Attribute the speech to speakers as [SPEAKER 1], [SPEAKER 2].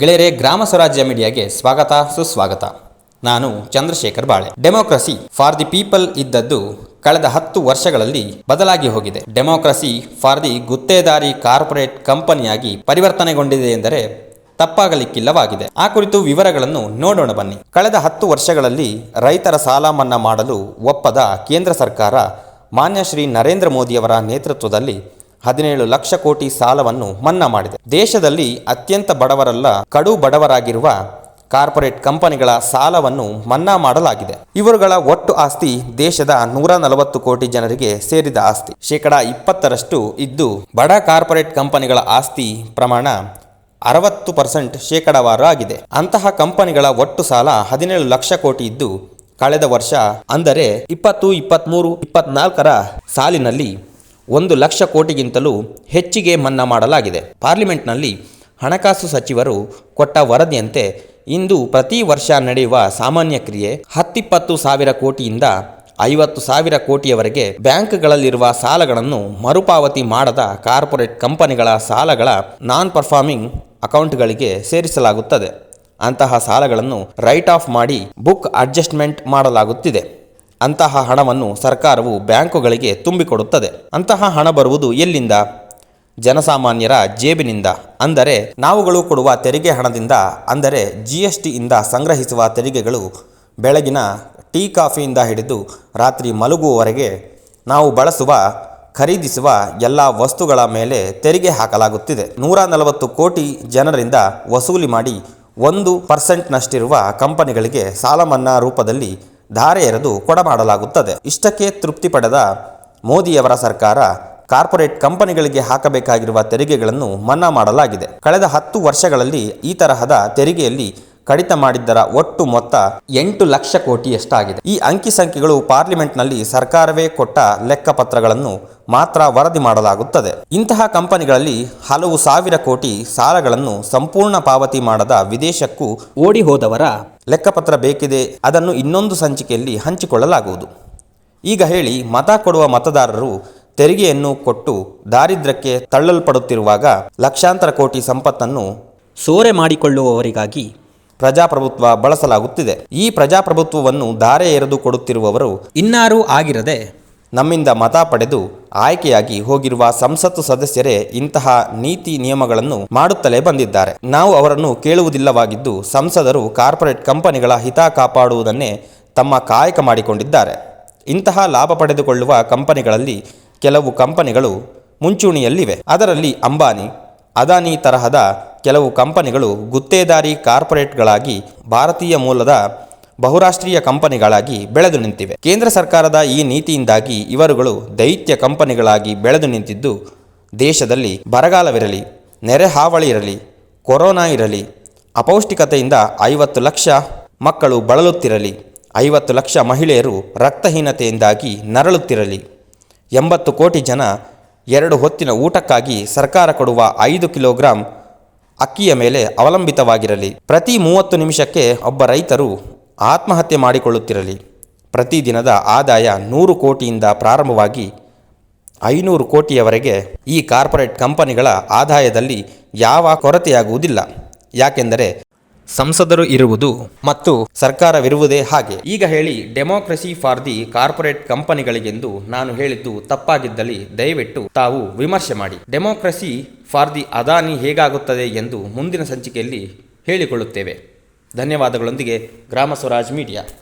[SPEAKER 1] ಗೆಳೆಯರೆ, ಗ್ರಾಮ ಸ್ವರಾಜ್ಯ ಮೀಡಿಯಾಗೆ ಸ್ವಾಗತ, ಸುಸ್ವಾಗತ. ನಾನು ಚಂದ್ರಶೇಖರ್ ಬಾಳೆ. ಡೆಮೋಕ್ರಸಿ ಫಾರ್ ದಿ ಪೀಪಲ್ ಇದ್ದದ್ದು ಕಳೆದ ಹತ್ತು ವರ್ಷಗಳಲ್ಲಿ ಬದಲಾಗಿ ಹೋಗಿದೆ. ಡೆಮೋಕ್ರಸಿ ಫಾರ್ ದಿ ಗುತ್ತೇದಾರಿ ಕಾರ್ಪೊರೇಟ್ ಕಂಪನಿಯಾಗಿ ಪರಿವರ್ತನೆಗೊಂಡಿದೆ ಎಂದರೆ ತಪ್ಪಾಗಲಿಕ್ಕಿಲ್ಲವಾಗಿದೆ. ಆ ಕುರಿತು ವಿವರಗಳನ್ನು ನೋಡೋಣ ಬನ್ನಿ. ಕಳೆದ ಹತ್ತು ವರ್ಷಗಳಲ್ಲಿ ರೈತರ ಸಾಲ ಮನ್ನಾ ಮಾಡಲು ಒಪ್ಪದ ಕೇಂದ್ರ ಸರ್ಕಾರ ಮಾನ್ಯ ಶ್ರೀ ನರೇಂದ್ರ ಮೋದಿಯವರ ನೇತೃತ್ವದಲ್ಲಿ ಹದಿನೇಳು ಲಕ್ಷ ಕೋಟಿ ಸಾಲವನ್ನು ಮನ್ನಾ ಮಾಡಿದೆ. ದೇಶದಲ್ಲಿ ಅತ್ಯಂತ ಬಡವರಲ್ಲ, ಕಡು ಬಡವರಾಗಿರುವ ಕಾರ್ಪೊರೇಟ್ ಕಂಪನಿಗಳ ಸಾಲವನ್ನು ಮನ್ನಾ ಮಾಡಲಾಗಿದೆ. ಇವರುಗಳ ಒಟ್ಟು ಆಸ್ತಿ ದೇಶದ ನೂರ ನಲವತ್ತು ಕೋಟಿ ಜನರಿಗೆ ಸೇರಿದ ಆಸ್ತಿ. ಶೇಕಡ ಇಪ್ಪತ್ತರಷ್ಟು ಇದ್ದು, ಬಡ ಕಾರ್ಪೊರೇಟ್ ಕಂಪನಿಗಳ ಆಸ್ತಿ ಪ್ರಮಾಣ ಅರವತ್ತು ಪರ್ಸೆಂಟ್ ಶೇಕಡಾವಾರು ಆಗಿದೆ ಅಂತಹ ಕಂಪನಿಗಳ ಒಟ್ಟು ಸಾಲ ಹದಿನೇಳು ಲಕ್ಷ ಕೋಟಿ ಇದ್ದು, ಕಳೆದ ವರ್ಷ ಅಂದರೆ ಇಪ್ಪತ್ತು ಇಪ್ಪತ್ತ್ಮೂರು ಇಪ್ಪತ್ನಾಲ್ಕರ ಸಾಲಿನಲ್ಲಿ ಒಂದು ಲಕ್ಷ ಕೋಟಿಗಿಂತಲೂ ಹೆಚ್ಚಿಗೆ ಮನ್ನಾ ಮಾಡಲಾಗಿದೆ. ಪಾರ್ಲಿಮೆಂಟ್ನಲ್ಲಿ ಹಣಕಾಸು ಸಚಿವರು ಕೊಟ್ಟ ವರದಿಯಂತೆ ಇಂದು ಪ್ರತಿ ವರ್ಷ ನಡೆಯುವ ಸಾಮಾನ್ಯ ಕ್ರಿಯೆ ಹತ್ತಿಪ್ಪತ್ತು ಸಾವಿರ ಕೋಟಿಯಿಂದ ಐವತ್ತು ಸಾವಿರ ಕೋಟಿಯವರೆಗೆ ಬ್ಯಾಂಕ್ಗಳಲ್ಲಿರುವ ಸಾಲಗಳನ್ನು ಮರುಪಾವತಿ ಮಾಡದ ಕಾರ್ಪೊರೇಟ್ ಕಂಪನಿಗಳ ಸಾಲಗಳ ನಾನ್ ಪರ್ಫಾರ್ಮಿಂಗ್ ಅಕೌಂಟ್ಗಳಿಗೆ ಸೇರಿಸಲಾಗುತ್ತದೆ. ಅಂತಹ ಸಾಲಗಳನ್ನು ರೈಟ್ ಆಫ್ ಮಾಡಿ ಬುಕ್ ಅಡ್ಜಸ್ಟ್ಮೆಂಟ್ ಮಾಡಲಾಗುತ್ತಿದೆ. ಅಂತಹ ಹಣವನ್ನು ಸರ್ಕಾರವು ಬ್ಯಾಂಕುಗಳಿಗೆ ತುಂಬಿಕೊಡುತ್ತದೆ. ಅಂತಹ ಹಣ ಬರುವುದು ಎಲ್ಲಿಂದ? ಜನಸಾಮಾನ್ಯರ ಜೇಬಿನಿಂದ. ಅಂದರೆ ನಾವುಗಳು ಕೊಡುವ ತೆರಿಗೆ ಹಣದಿಂದ, ಅಂದರೆ ಜಿ ಎಸ್ ಟಿಯಿಂದ ಸಂಗ್ರಹಿಸುವ ತೆರಿಗೆಗಳು ಬೆಳಗಿನ ಟೀ ಕಾಫಿಯಿಂದ ಹಿಡಿದು ರಾತ್ರಿ ಮಲಗುವವರೆಗೆ ನಾವು ಬಳಸುವ, ಖರೀದಿಸುವ ಎಲ್ಲ ವಸ್ತುಗಳ ಮೇಲೆ ತೆರಿಗೆ ಹಾಕಲಾಗುತ್ತಿದೆ. ನೂರ ನಲವತ್ತು ಕೋಟಿ ಜನರಿಂದ ವಸೂಲಿ ಮಾಡಿ ಒಂದು ಪರ್ಸೆಂಟ್ನಷ್ಟಿರುವ ಕಂಪನಿಗಳಿಗೆ ಸಾಲ ಮನ್ನಾ ರೂಪದಲ್ಲಿ ಧಾರೆ ಎರೆದು ಕೊಡಮಾಡಲಾಗುತ್ತದೆ. ಇಷ್ಟಕ್ಕೆ ತೃಪ್ತಿ ಪಡೆದ ಮೋದಿಯವರ ಸರ್ಕಾರ ಕಾರ್ಪೊರೇಟ್ ಕಂಪನಿಗಳಿಗೆ ಹಾಕಬೇಕಾಗಿರುವ ತೆರಿಗೆಗಳನ್ನು ಮನ್ನಾ ಮಾಡಲಾಗಿದೆ. ಕಳೆದ ಹತ್ತು ವರ್ಷಗಳಲ್ಲಿ ಈ ತರಹದ ತೆರಿಗೆಯಲ್ಲಿ ಕಡಿತ ಮಾಡಿದ್ದರ ಒಟ್ಟು ಮೊತ್ತ ಎಂಟು ಲಕ್ಷ ಕೋಟಿಯಷ್ಟಾಗಿದೆ. ಈ ಅಂಕಿ ಸಂಖ್ಯೆಗಳು ಪಾರ್ಲಿಮೆಂಟ್ನಲ್ಲಿ ಸರ್ಕಾರವೇ ಕೊಟ್ಟ ಲೆಕ್ಕಪತ್ರಗಳನ್ನು ಮಾತ್ರ ವರದಿ ಮಾಡಲಾಗುತ್ತದೆ. ಇಂತಹ ಕಂಪನಿಗಳಲ್ಲಿ ಹಲವು ಸಾವಿರ ಕೋಟಿ ಸಾಲಗಳನ್ನು ಸಂಪೂರ್ಣ ಪಾವತಿ ಮಾಡದ ವಿದೇಶಕ್ಕೂ ಓಡಿ ಹೋದವರ ಲೆಕ್ಕಪತ್ರ ಬೇಕಿದೆ, ಅದನ್ನು ಇನ್ನೊಂದು ಸಂಚಿಕೆಯಲ್ಲಿ ಹಂಚಿಕೊಳ್ಳಲಾಗುವುದು. ಈಗ ಹೇಳಿ, ಮತ ಕೊಡುವ ಮತದಾರರು ತೆರಿಗೆಯನ್ನು ಕೊಟ್ಟು ದಾರಿದ್ರ್ಯಕ್ಕೆ ತಳ್ಳಲ್ಪಡುತ್ತಿರುವಾಗ ಲಕ್ಷಾಂತರ ಕೋಟಿ ಸಂಪತ್ತನ್ನು ಸೋರೆ ಮಾಡಿಕೊಳ್ಳುವವರಿಗಾಗಿ ಪ್ರಜಾಪ್ರಭುತ್ವ ಬಳಸಲಾಗುತ್ತಿದೆ. ಈ ಪ್ರಜಾಪ್ರಭುತ್ವವನ್ನು ಧಾರೆ ಎರೆದು ಕೊಡುತ್ತಿರುವವರು ಇನ್ನಾರೂ ಆಗಿರದೆ ನಮ್ಮಿಂದ ಮತ ಪಡೆದು ಆಯ್ಕೆಯಾಗಿ ಹೋಗಿರುವ ಸಂಸತ್ತು ಸದಸ್ಯರೇ ಇಂತಹ ನೀತಿ ನಿಯಮಗಳನ್ನು ಮಾಡುತ್ತಲೇ ಬಂದಿದ್ದಾರೆ. ನಾವು ಅವರನ್ನು ಕೇಳುವುದಿಲ್ಲವಾಗಿದ್ದು ಸಂಸದರು ಕಾರ್ಪೊರೇಟ್ ಕಂಪನಿಗಳ ಹಿತ ಕಾಪಾಡುವುದನ್ನೇ ತಮ್ಮ ಕಾಯಕ ಮಾಡಿಕೊಂಡಿದ್ದಾರೆ. ಇಂತಹ ಲಾಭ ಪಡೆದುಕೊಳ್ಳುವ ಕಂಪನಿಗಳಲ್ಲಿ ಕೆಲವು ಕಂಪನಿಗಳು ಮುಂಚೂಣಿಯಲ್ಲಿವೆ. ಅದರಲ್ಲಿ ಅಂಬಾನಿ ಅದಾನಿ ತರಹದ ಕೆಲವು ಕಂಪನಿಗಳು ಗುತ್ತೇದಾರಿ ಕಾರ್ಪೊರೇಟ್ಗಳಾಗಿ ಭಾರತೀಯ ಮೂಲದ ಬಹುರಾಷ್ಟ್ರೀಯ ಕಂಪನಿಗಳಾಗಿ ಬೆಳೆದು ನಿಂತಿವೆ. ಕೇಂದ್ರ ಸರ್ಕಾರದ ಈ ನೀತಿಯಿಂದಾಗಿ ಇವರುಗಳು ದೈತ್ಯ ಕಂಪನಿಗಳಾಗಿ ಬೆಳೆದು ನಿಂತಿದ್ದು ದೇಶದಲ್ಲಿ ಬರಗಾಲವಿರಲಿ, ನೆರೆ ಹಾವಳಿ ಇರಲಿ, ಕೊರೋನಾ ಇರಲಿ, ಅಪೌಷ್ಟಿಕತೆಯಿಂದ ಐವತ್ತು ಲಕ್ಷ ಮಕ್ಕಳು ಬಳಲುತ್ತಿರಲಿ, ಐವತ್ತು ಲಕ್ಷ ಮಹಿಳೆಯರು ರಕ್ತಹೀನತೆಯಿಂದಾಗಿ ನರಳುತ್ತಿರಲಿ, ಎಂಬತ್ತು ಕೋಟಿ ಜನ ಎರಡು ಹೊತ್ತಿನ ಊಟಕ್ಕಾಗಿ ಸರ್ಕಾರ ಕೊಡುವ ಐದು ಕಿಲೋಗ್ರಾಂ ಅಕ್ಕಿಯ ಮೇಲೆ ಅವಲಂಬಿತವಾಗಿರಲಿ. ಪ್ರತಿ ಮೂವತ್ತು ನಿಮಿಷಕ್ಕೆ ಒಬ್ಬ ರೈತರು ಆತ್ಮಹತ್ಯೆ ಮಾಡಿಕೊಳ್ಳುತ್ತಿರಲಿ. ಪ್ರತಿದಿನದ ಆದಾಯ ನೂರು ಕೋಟಿಯಿಂದ ಪ್ರಾರಂಭವಾಗಿ ಐನೂರು ಕೋಟಿಯವರೆಗೆ ಈ ಕಾರ್ಪೊರೇಟ್ ಕಂಪನಿಗಳ ಆದಾಯದಲ್ಲಿ ಯಾವ ಕೊರತೆಯಾಗುವುದಿಲ್ಲ. ಯಾಕೆಂದರೆ ಸಂಸದರು ಇರುವುದು ಮತ್ತು ಸರ್ಕಾರವಿರುವುದೇ ಹಾಗೆ. ಈಗ ಹೇಳಿ, ಡೆಮೋಕ್ರಸಿ ಫಾರ್ ದಿ ಕಾರ್ಪೊರೇಟ್ ಕಂಪನಿಗಳಿಗೆಂದು ನಾನು ಹೇಳಿದ್ದು ತಪ್ಪಾಗಿದ್ದಲ್ಲಿ ದಯವಿಟ್ಟು ತಾವು ವಿಮರ್ಶೆ ಮಾಡಿ. ಡೆಮೋಕ್ರಸಿ ಫಾರ್ ದಿ ಅದಾನಿ ಹೇಗಾಗುತ್ತದೆ ಎಂದು ಮುಂದಿನ ಸಂಚಿಕೆಯಲ್ಲಿ ಹೇಳಿಕೊಳ್ಳುತ್ತೇವೆ. ಧನ್ಯವಾದಗಳೊಂದಿಗೆ ಗ್ರಾಮ ಸ್ವರಾಜ್ ಮೀಡಿಯಾ.